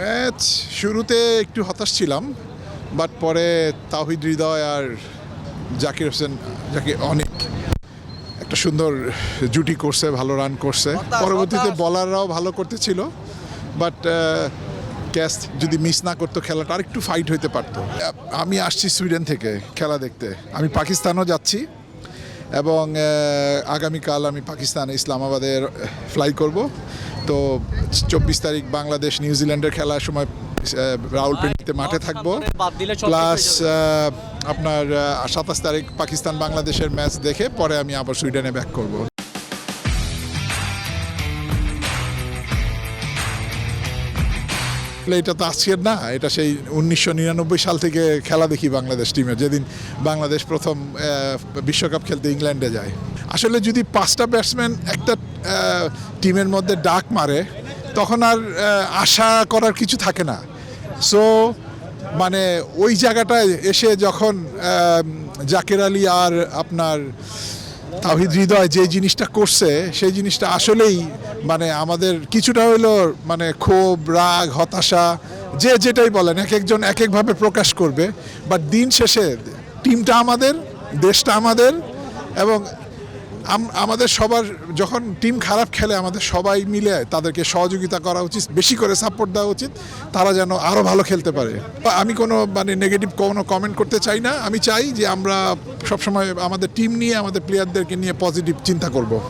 Match শুরুতে একটু হতাশ ছিলাম বাট পরে তাহিদ হৃদয় আর জাকির হোসেন যাকে অনেক একটা সুন্দর জুটি করছে ভালো রান করছে। পরবর্তীতে বলাররাও ভালো করতেছিল বাট ক্যাচ যদি মিস না করতো খেলাটা আরেকটু ফাইট হইতে পারতো। আমি আসছি সুইডেন থেকে খেলা দেখতে। আমি পাকিস্তানও যাচ্ছি এবং আগামীকাল আমি পাকিস্তানে ইসলামাবাদের ফ্লাই করব। তো চব্বিশ তারিখ বাংলাদেশ নিউজিল্যান্ডের খেলার সময় রাউলপিন্ডিতে মাঠে থাকব। প্লাস। আপনার সাতাশ তারিখ পাকিস্তান বাংলাদেশের ম্যাচ দেখে পরে আমি আবার সুইডেনে ব্যাক করব। এটা তো আজকের না এটা সেই উনিশশো নিরানব্বই সাল থেকে খেলা দেখি বাংলাদেশ টিমের যেদিন বাংলাদেশ প্রথম বিশ্বকাপ খেলতে ইংল্যান্ডে যায়। আসলে যদি পাঁচটা ব্যাটসম্যান একটা টিমের মধ্যে ডাক মারে, তখন আর আশা করার কিছু থাকে না। সো মানে ওই জায়গাটায় এসে যখন জাকের আলী আর আপনার তাহিদ হৃদয় যে জিনিসটা করছে, সেই জিনিসটা আসলেই মানে আমাদের কিছুটা হইল মানে ক্ষোভ, রাগ, হতাশা, যে যেটাই বলেন, এক একজন এক একভাবে প্রকাশ করবে। বাট দিন শেষে টিমটা আমাদের, দেশটা আমাদের, এবং আমাদের সবার যখন টিম খারাপ খেলে আমাদের সবাই মিলে তাদেরকে সহযোগিতা করা উচিত, বেশি করে সাপোর্ট দেওয়া উচিত, তারা যেন আরও ভালো খেলতে পারে। আমি কোনো মানে নেগেটিভ কোনো কমেন্ট করতে চাই না। আমি চাই যে আমরা সবসময় আমাদের টিম নিয়ে, আমাদের প্লেয়ারদেরকে নিয়ে পজিটিভ চিন্তা করব।